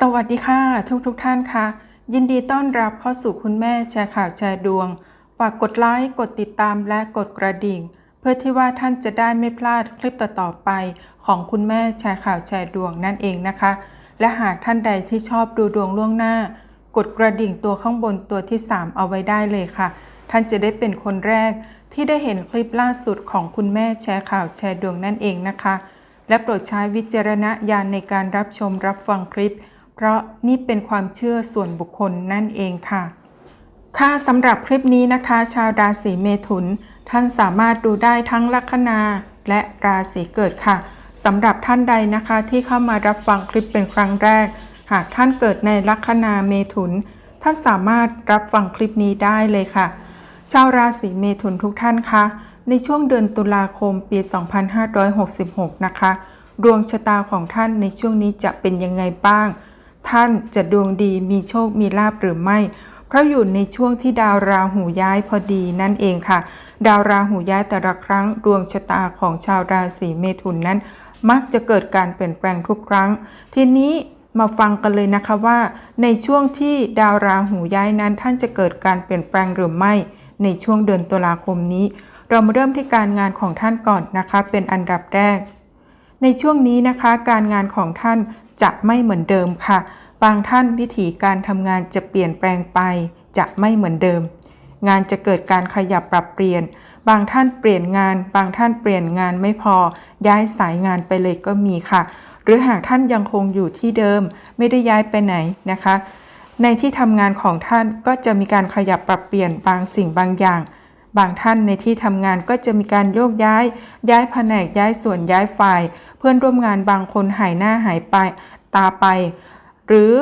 สวัสดีค่ะ ทุกทุกท่านค่ะ ยินดีต้อนรับเข้าสู่คุณแม่แชร์ข่าวแชร์ดวง ฝากกดไลค์ กดติดตามและกดกระดิ่ง เพื่อที่ว่าท่านจะได้ไม่พลาดคลิปต่อๆไป ของคุณแม่แชร์ข่าวแชร์ดวงนั่นเองนะคะ และหากท่านใดที่ชอบดูดวงล่วงหน้า กดกระดิ่งตัวข้างบนตัวที่ 3 เอาไว้ได้เลยค่ะ ท่านจะได้เป็นคนแรก ที่ได้เห็นคลิปล่าสุดของคุณแม่แชร์ข่าวแชร์ดวงนั่นเองนะคะ และโปรดใช้วิจารณญาณในการรับชมรับฟังคลิป เพราะนี่เป็นความเชื่อส่วนบุคคลนั่นเองค่ะ ค่ะสำหรับคลิปนี้นะคะ ชาวราศีเมถุน ท่านสามารถดูได้ทั้งลัคนาและราศีเกิดค่ะสำหรับท่านใดนะคะที่เข้ามารับฟังคลิปเป็นครั้งแรก หากท่านเกิดในลัคนาเมถุน ท่านสามารถรับฟังคลิปนี้ได้เลยค่ะ ชาวราศีเมถุนทุกท่านคะในช่วงเดือนตุลาคมปี 2566 นะคะ ดวงชะตาของท่านในช่วงนี้จะเป็นยังไงบ้าง ท่านจะดวงดีมีโชคมีลาบหรือไม่ เพราะอยู่ในช่วงที่ดาวราหูย้ายพอดีนั่นเองค่ะ ดาวราหูย้ายแต่ละครั้งดวงชะตาของชาวราศีเมถุนนั้น มักจะเกิดการเปลี่ยนแปลงทุกครั้ง ทีนี้มาฟังกันเลยนะคะว่า ในช่วงที่ดาวราหูย้ายนั้นท่านจะเกิดการเปลี่ยนแปลงหรือไม่ ในช่วงเดือนตุลาคมนี้ เรามาเริ่มที่การงานของท่านก่อนนะคะ เป็นอันดับแรก ในช่วงนี้นะคะ การงานของท่าน จะไม่เหมือนเดิมค่ะ บางท่านวิธีการทำงานจะเปลี่ยนแปลงไป จะไม่เหมือนเดิม งานจะเกิดการขยับปรับเปลี่ยน บางท่านเปลี่ยนงาน บางท่านเปลี่ยนงานไม่พอ ย้ายสายงานไปเลยก็มีค่ะ หรือหากท่านยังคงอยู่ที่เดิม ไม่ได้ย้ายไปไหนนะคะ ในที่ทำงานของท่านก็จะมีการขยับปรับเปลี่ยนบางสิ่งบางอย่างบางท่านในที่ทำงานก็จะมีการโยกย้าย ย้ายแผนกย้ายส่วนย้ายฝ่าย เพื่อนร่วมงานบางคนหายหน้าหายไป ตาไป หรือ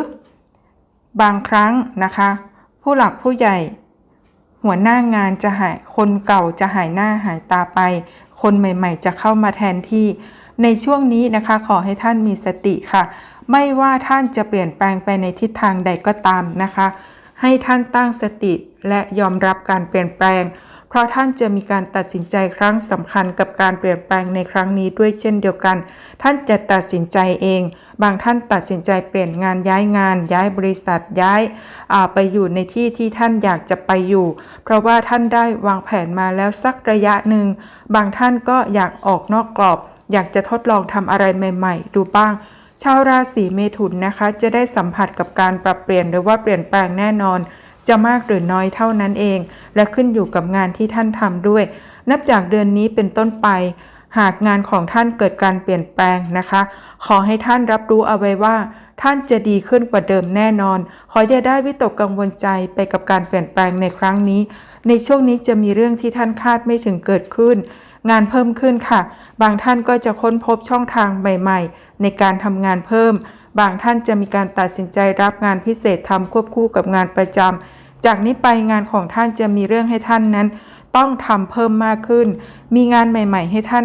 บางครั้งนะคะ ผู้หลักผู้ใหญ่ หัวหน้างานจะหายคนเก่าจะหายหน้าหายตาไป คนใหม่ๆ จะเข้ามาแทนที่ ในช่วงนี้นะคะขอให้ท่านมีสติค่ะ ไม่ว่าท่านจะเปลี่ยนแปลงไปในทิศทางใดก็ตามนะคะ ให้ท่านตั้งสติและยอมรับการเปลี่ยนแปลง เพราะท่านจะมีการตัดสินใจครั้งสำคัญกับการเปลี่ยนแปลงในครั้งนี้ด้วยเช่นเดียวกัน ท่านจะตัดสินใจเอง บางท่านตัดสินใจเปลี่ยนงานย้ายงาน ย้ายบริษัทย้ายไปอยู่ในที่ที่ท่านอยากจะไปอยู่ เพราะว่าท่านได้วางแผนมาแล้วสักระยะหนึ่ง บางท่านก็อยากออกนอกกรอบ อยากจะทดลองทำอะไรใหม่ ๆ ดูบ้างชาวราศีเมถุนนะคะ จะได้สัมผัสกับการปรับเปลี่ยนหรือว่าเปลี่ยนแปลงแน่นอน จะมากหรือน้อยเท่านั้นเอง และขึ้นอยู่กับงานที่ท่านทำด้วย นับจากเดือนนี้เป็นต้นไป หากงานของท่านเกิดการเปลี่ยนแปลงนะคะ ขอให้ท่านรับรู้เอาไว้ว่า ท่านจะดีขึ้นกว่าเดิมแน่นอน ขออย่าได้วิตกกังวลใจไปกับการเปลี่ยนแปลงในครั้งนี้ ในช่วงนี้จะมีเรื่องที่ท่านคาดไม่ถึงเกิดขึ้น งานเพิ่มขึ้นค่ะ บางท่านก็จะค้นพบช่องทางใหม่ ๆ ในการทำงานเพิ่ม บางท่านจะมีการตัดสินใจรับงานพิเศษทำควบคู่กับงานประจำ จากนี้ไปงานของท่านจะมีเรื่องให้ท่านนั้น ต้องทำเพิ่มมากขึ้น มีงานใหม่ ๆ ให้ท่าน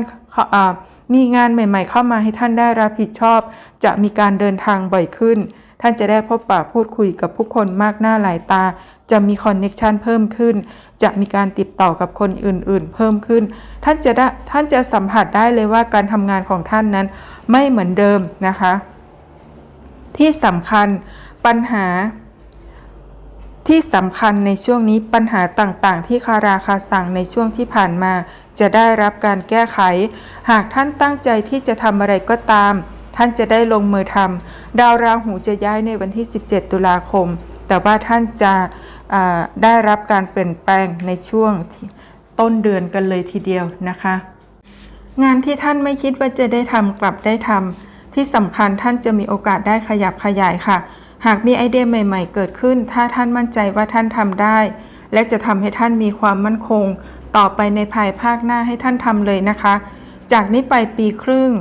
มีงานใหม่ ๆ เข้ามาให้ท่านได้รับผิดชอบ จะมีการเดินทางบ่อยขึ้น ท่านจะได้พบปะพูดคุยกับผู้คนมากหน้าหลายตา จะมีคอนเน็ชันเพิ่มขึ้น จะมีการติดต่อกับคนอื่นๆ เพิ่มขึ้น ท่านจะได้ท่านจะสัมผัสได้เลยว่าการทำงานของท่านนั้นไม่เหมือนเดิมนะคะ ที่สำคัญปัญหา ที่สำคัญในช่วงนี้ปัญหาต่างๆ ที่คาราคาสั่งในช่วงที่ผ่านมา จะได้รับการแก้ไข หากท่านตั้งใจที่จะทำอะไรก็ตาม ท่านจะได้ลงมือทำดาวราหูจะย้ายในวันที่ 17 ตุลาคม แต่ว่าท่านจะได้รับการเปลี่ยนแปลงในช่วงต้นเดือนกันเลยทีเดียวนะคะ งานที่ท่านไม่คิดว่าจะได้ทำกลับได้ทำ ที่สำคัญท่านจะมีโอกาสได้ขยับขยายค่ะ หากมีไอเดียใหม่ ๆ เกิดขึ้น ถ้าท่านมั่นใจว่าท่านทำได้ และจะทำให้ท่านมีความมั่นคง ต่อไปในภายภาคหน้าให้ท่านทำเลยนะคะ จากนี้ไปปีครึ่ง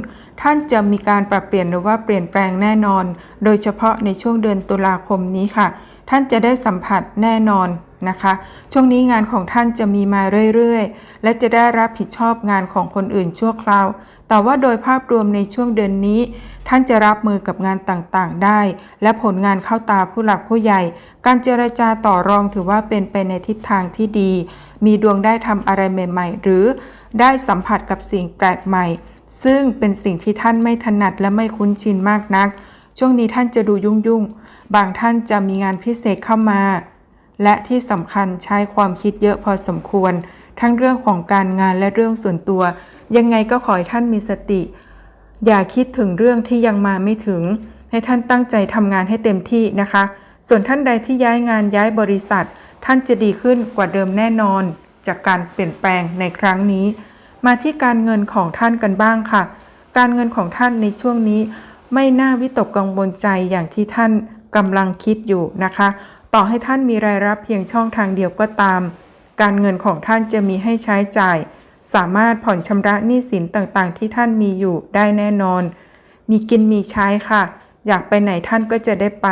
ท่านจะมีการปรับเปลี่ยนหรือว่าเปลี่ยนแปลงแน่นอน โดยเฉพาะในช่วงเดือนตุลาคมนี้ค่ะ ท่านจะได้สัมผัสแน่นอนนะคะช่วงนี้งานของท่านจะมีมาเรื่อยๆ และจะได้รับผิดชอบงานของคนอื่นชั่วคราว แต่ว่าโดยภาพรวมในช่วงเดือนนี้ ท่านจะรับมือกับงานต่างๆได้ และผลงานเข้าตาผู้หลักผู้ใหญ่ การเจรจาต่อรองถือว่าเป็นไปในทิศทางที่ดี มีดวงได้ทำอะไรใหม่ ๆ หรือได้สัมผัสกับสิ่งแปลกใหม่ ซึ่งเป็นสิ่งที่ท่านไม่ถนัดและไม่คุ้นชินมากนัก ช่วงนี้ท่านจะดูยุ่งๆ บางท่านจะมีงานพิเศษเข้ามา และที่สำคัญใช้ความคิดเยอะพอสมควร ทั้งเรื่องของการงานและเรื่องส่วนตัว ยังไงก็ขอให้ท่านมีสติ อย่าคิดถึงเรื่องที่ยังมาไม่ถึง ให้ท่านตั้งใจทำงานให้เต็มที่นะคะ ส่วนท่านใดที่ย้ายงานย้ายบริษัท ท่านจะดีขึ้นกว่าเดิมแน่นอน จากการเปลี่ยนแปลงในครั้งนี้ มาที่การเงินของท่านกันบ้างค่ะ การเงินของท่านในช่วงนี้ ไม่น่าวิตกกังวลใจอย่างที่ท่านกำลังคิดอยู่นะคะ ต่อให้ท่านมีรายรับเพียงช่องทางเดียวก็ตาม การเงินของท่านจะมีให้ใช้จ่าย สามารถผ่อนชำระหนี้สินต่างๆ ที่ท่านมีอยู่ได้แน่นอน มีกินมีใช้ค่ะ อยากไปไหนท่านก็จะได้ไป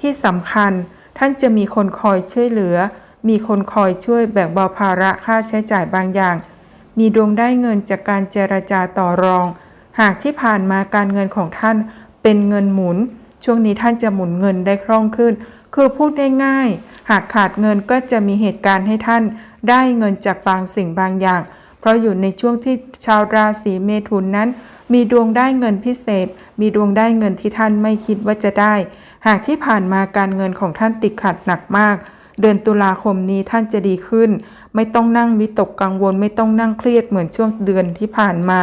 ที่สำคัญท่านจะมีคนคอยช่วยเหลือ มีคนคอยช่วยแบ่งเบาภาระค่าใช้จ่ายบางอย่าง มีดวงได้เงินจากการเจรจาต่อรอง หากที่ผ่านมาการเงินของท่านเป็นเงินหมุน ช่วงนี้ท่านจะหมุนเงินได้คล่องขึ้น คือพูดได้ง่ายหากขาดเงินก็จะมีเหตุการณ์ให้ท่าน ได้เงินจากบางสิ่งบางอย่าง เพราะอยู่ในช่วงที่ชาวราศีเมถุนนั้น มีดวงได้เงินพิเศษ มีดวงได้เงินที่ท่านไม่คิดว่าจะได้ หากที่ผ่านมาการเงินของท่านติดขัดหนักมาก เดือนตุลาคมนี้ท่านจะดีขึ้น ไม่ต้องนั่งวิตกกังวล ไม่ต้องนั่งเครียดเหมือนช่วงเดือนที่ผ่านมา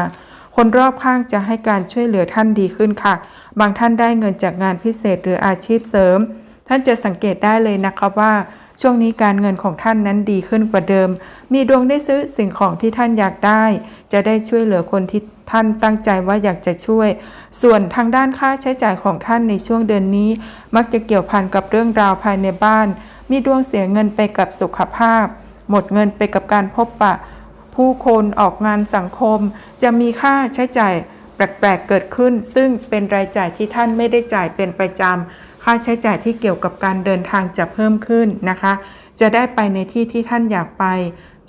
คนรอบข้างจะให้การช่วยเหลือท่านดีขึ้นค่ะ บางท่านได้เงินจากงานพิเศษหรืออาชีพเสริม ท่านจะสังเกตได้เลยนะคะว่า ช่วงนี้การเงินของท่านนั้นดีขึ้นกว่าเดิม มีดวงได้ซื้อสิ่งของที่ท่านอยากได้ จะได้ช่วยเหลือคนที่ท่านตั้งใจว่าอยากจะช่วย ส่วนทางด้านค่าใช้จ่ายของท่านในช่วงเดือนนี้ มักจะเกี่ยวพันกับเรื่องราวภายในบ้าน มีดวงเสียเงินไปกับสุขภาพ หมดเงินไปกับการพบปะ ผู้คนออกงานสังคม จะมีค่าใช้จ่ายแปลกๆเกิดขึ้น ซึ่งเป็นรายจ่ายที่ท่านไม่ได้จ่ายเป็นประจำ ค่าใช้จ่ายที่เกี่ยวกับการเดินทางจะเพิ่มขึ้นนะคะ จะได้ไปในที่ที่ท่านอยากไป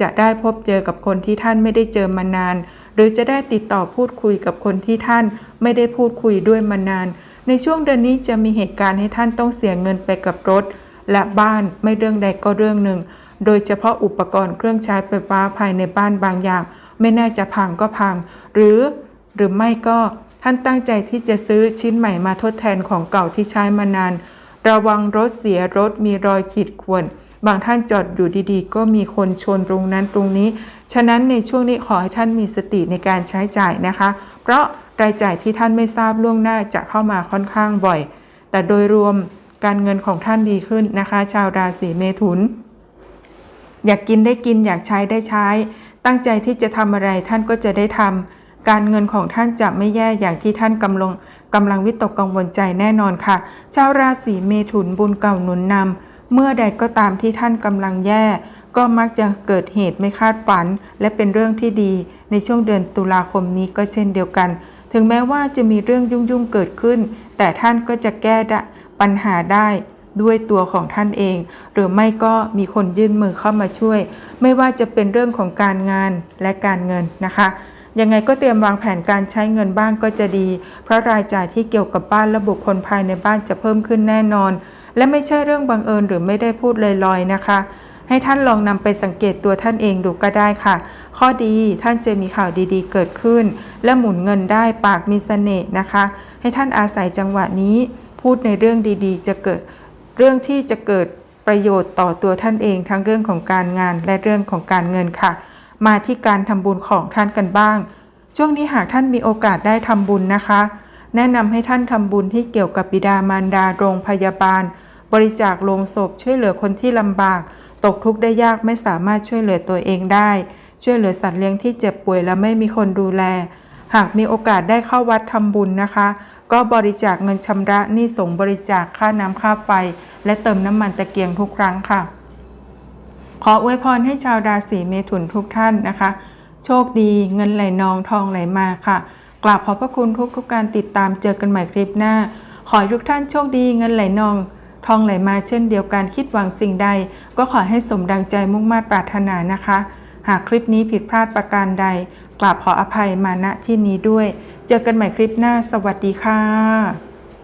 จะได้พบเจอกับคนที่ท่านไม่ได้เจอมานาน หรือจะได้ติดต่อพูดคุยกับคนที่ท่านไม่ได้พูดคุยด้วยมานาน ในช่วงเดือนนี้จะมีเหตุการณ์ให้ท่านต้องเสียเงินไปกับรถ และบ้านไม่เรื่องใดก็เรื่องหนึ่ง โดยเฉพาะอุปกรณ์เครื่องใช้ไฟฟ้าภายในบ้านบางอย่าง ไม่แน่จะพังก็พัง หรือหรือไม่ก็ ท่านตั้งใจที่จะซื้อชิ้นใหม่มาทดแทนของเก่าที่ใช้มานาน ระวังรถเสียรถมีรอยขีดข่วน บางท่านจอดอยู่ดีๆ ก็มีคนชนตรงนั้นตรงนี้ ฉะนั้นในช่วงนี้ขอให้ท่านมีสติในการใช้จ่ายนะคะ เพราะรายจ่ายที่ท่านไม่ทราบล่วงหน้าจะเข้ามาค่อนข้างบ่อย แต่โดยรวมการเงินของท่านดีขึ้นนะคะ ชาวราศีเมถุน อยากกินได้กินอยากใช้ได้ใช้ ตั้งใจที่จะทำอะไรท่านก็จะได้ทำ การเงินของท่านจะไม่แย่อย่างที่ท่านกำลังกำลังวิตกกังวลใจแน่นอนค่ะ ชาวราศีเมถุนบุญเก่าหนุนนำเมื่อใดก็ตามที่ท่านกำลังแย่ ก็มักจะเกิดเหตุไม่คาดฝัน และเป็นเรื่องที่ดี ในช่วงเดือนตุลาคมนี้ก็เช่นเดียวกัน ถึงแม้ว่าจะมีเรื่องยุ่งๆเกิดขึ้น แต่ท่านก็จะแก้ปัญหาได้ด้วยตัวของท่านเอง หรือไม่ก็มีคนยื่นมือเข้ามาช่วย ไม่ว่าจะเป็นเรื่องของการงานและการเงินนะคะ ยังไงก็เตรียมวางแผนการใช้เงินบ้างก็จะดี เพราะรายจ่ายที่เกี่ยวกับบ้านและบุคคลภายในบ้านจะเพิ่มขึ้นแน่นอน และไม่ใช่เรื่องบังเอิญหรือไม่ได้พูดลอยๆนะคะ ให้ท่านลองนำไปสังเกตตัวท่านเองดูก็ได้ค่ะ ข้อดีท่านจะมีข่าวดีๆ เกิดขึ้น และหมุนเงินได้ปากมีเสน่ห์นะคะ ให้ท่านอาศัยจังหวะนี้พูดในเรื่องดีๆ จะเกิดเรื่องที่จะเกิดประโยชน์ต่อตัวท่านเองทั้งเรื่องของการงานและเรื่องของการเงินค่ะ มาที่การทำบุญของท่านกันบ้าง ช่วงนี้หากท่านมีโอกาสได้ทำบุญนะคะ แนะนำให้ท่านทำบุญที่เกี่ยวกับบิดามารดาโรงพยาบาล บริจาคโลงศพช่วยเหลือคนที่ลำบาก ตกทุกข์ได้ยากไม่สามารถช่วยเหลือตัวเองได้ ช่วยเหลือสัตว์เลี้ยงที่เจ็บป่วยและไม่มีคนดูแล หากมีโอกาสได้เข้าวัดทำบุญนะคะ ก็บริจาคเงินชำระหนี้สงบริจาคค่าน้ำค่าไฟและเติมน้ำมันตะเกียงทุกครั้งค่ะ ขออวยพรให้ชาวราศีเมถุนทุกท่านนะคะ โชคดีเงินไหลนองทองไหลมาค่ะ กราบขอบพระคุณทุกทุกการติดตามเจอกันใหม่คลิปหน้า ขอทุกท่านโชคดีเงินไหลนอง ทองไหลมาเช่นเดียวกันคิดหวังสิ่งใด ก็ขอให้สมดังใจมุ่งมา่ปรารถนานะคะ หากคลิปนี้ผิดพลาดประการใด กราบขออภัยมาณที่นี้ด้วย เจอกันใหม่คลิปหน้า สวัสดีค่ะ